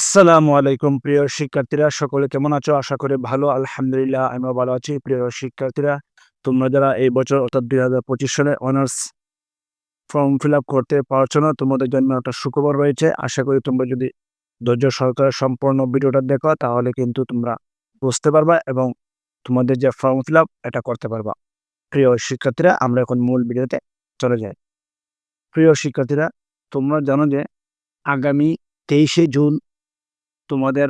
আসসালামু আলাইকুম প্রিয় শিক্ষার্থীরা, সকলে কেমন আছো? আশা করি ভালো, আলহামদুলিল্লাহ, আমিও ভালো আছি প্রিয় শিক্ষার্থীরা। তোমরা যারা এই বছর অর্থাৎ দুই হাজার পঁচিশ সালে অনার্স ফর্ম ফিল আপ করতে পারছ না, তোমাদের জন্য একটা সুখবর রয়েছে। আশা করি তোমরা যদি ধৈর্য সরকারের সম্পূর্ণ ভিডিওটা দেখো, তাহলে কিন্তু তোমরা বুঝতে পারবা এবং তোমাদের যে ফর্ম ফিল আপ এটা করতে পারবা। প্রিয় শিক্ষার্থীরা, আমরা এখন মূল ভিডিওতে চলে যাই। প্রিয় শিক্ষার্থীরা, তোমরা জানো যে আগামী তেইশে জুন তোমাদের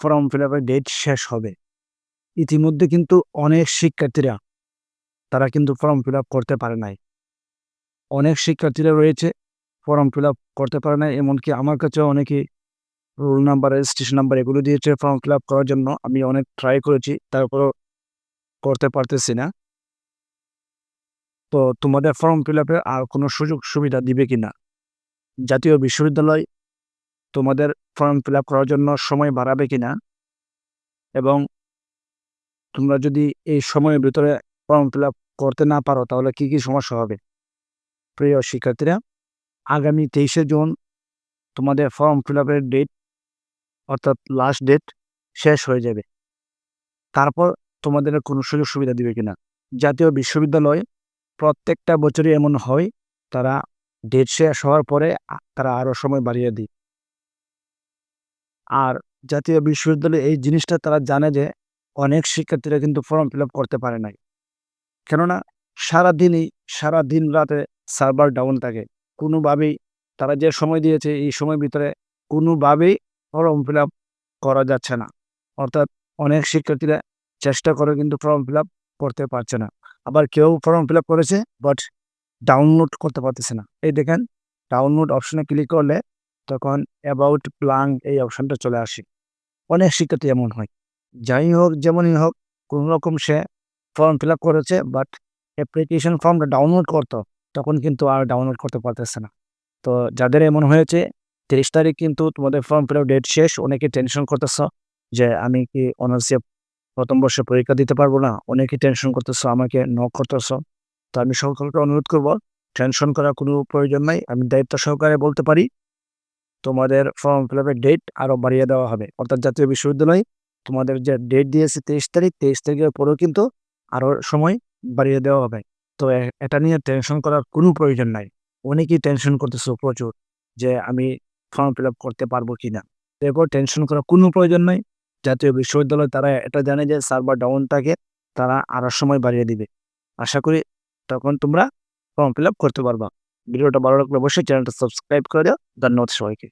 ফর্ম ফিল আপের ডেট শেষ হবে। ইতিমধ্যে কিন্তু অনেক শিক্ষার্থীরা, তারা কিন্তু ফর্ম ফিল আপ করতে পারে নাই। অনেক শিক্ষার্থীরা রয়েছে ফর্ম ফিল আপ করতে পারে নাই, এমনকি আমার কাছে অনেকে রোল নাম্বার রেজিস্ট্রেশন নাম্বার এগুলো দিয়েছে ফর্ম ফিল আপ করার জন্য। আমি অনেক ট্রাই করেছি, তারপরও করতে পারতেছি না। তো তোমাদের ফর্ম ফিল আপে আর কোনো সুযোগ সুবিধা দিবে কিনা? জাতীয় বিশ্ববিদ্যালয় তোমাদের ফর্ম ফিল আপ করার জন্য সময় বাড়াবে কিনা? এবং তোমরা যদি এই সময়ের ভিতরে ফর্ম ফিল আপ করতে না পারো, তাহলে কি কি সমস্যা হবে? প্রিয় শিক্ষার্থীরা, আগামী তেইশে জুন তোমাদের ফর্ম ফিল আপের ডেট অর্থাৎ লাস্ট ডেট শেষ হয়ে যাবে। তারপর তোমাদের কোনো সুযোগ সুবিধা দিবে কিনা? জাতীয় বিশ্ববিদ্যালয় প্রত্যেকটা বছরই এমন হয়, তারা ডেট শেষ হওয়ার পরে তারা আরও সময় বাড়িয়ে দিই আর জাতীয় বিশ্ববিদ্যালয়ে এই জিনিসটা তারা জানে যে অনেক শিক্ষার্থীরা কিন্তু ফর্ম ফিল করতে পারে নাই। কেননা সারাদিনই সারা দিন রাতে সার্ভার ডাউন থাকে। কোনোভাবেই তারা যে সময় দিয়েছে, এই সময়ের ভিতরে কোনোভাবেই ফর্ম ফিল করা যাচ্ছে না। অর্থাৎ অনেক শিক্ষার্থীরা চেষ্টা করে কিন্তু ফর্ম ফিল করতে পারছে না। আবার কেউ ফর্ম ফিল করেছে বাট ডাউনলোড করতে পারতেছে না। এই দেখেন ডাউনলোড অপশনে ক্লিক করলে তখন অ্যাবাউট প্লাং এই অপশনটা চলে আসে। অনেক শিক্ষার্থী এমন হয়। যাই হোক, যেমনই হোক কোনো রকম সে ফর্ম ফিল আপ করেছে বাট অ্যাপ্লিকেশন ফর্মটা ডাউনলোড করতো, তখন কিন্তু আর ডাউনলোড করতে পারতেছে না। তো যাদের এমন হয়েছে, তিরিশ তারিখ কিন্তু তোমাদের ফর্ম ফিল আপ ডেট শেষ, অনেকে টেনশন করতেছ যে আমি কি অনার্সে প্রথম বর্ষে পরীক্ষা দিতে পারব না? অনেকে টেনশন করতেছ, আমাকে নক করতেছ। তো আমি সকলকে অনুরোধ করব টেনশন করার কোনো প্রয়োজন নাই। আমি দায়িত্ব সহকারে বলতে পারি তোমাদের ফর্ম ফিল আপের ডেট আরও বাড়িয়ে দেওয়া হবে। অর্থাৎ জাতীয় বিশ্ববিদ্যালয় তোমাদের যে ডেট দিয়েছে তেইশ তারিখ, তেইশ তারিখের পরেও কিন্তু আরও সময় বাড়িয়ে দেওয়া হবে। তো এটা নিয়ে টেনশন করার কোনো প্রয়োজন নাই। অনেকেই টেনশন করতেছো প্রচুর যে আমি ফর্ম ফিল আপ করতে পারব কি না দেখো টেনশন করার কোনো প্রয়োজন নাই। জাতীয় বিশ্ববিদ্যালয় তারা এটা জানে যে সার্ভার ডাউন থাকে, তারা আরও সময় বাড়িয়ে দিবে। আশা করি তখন তোমরা ফর্ম ফিল আপ করতে পারবা। ভিডিওটা ভালো লাগলে অবশ্যই চ্যানেলটা সাবস্ক্রাইব করে দাও। ধন্যবাদ সবাইকে।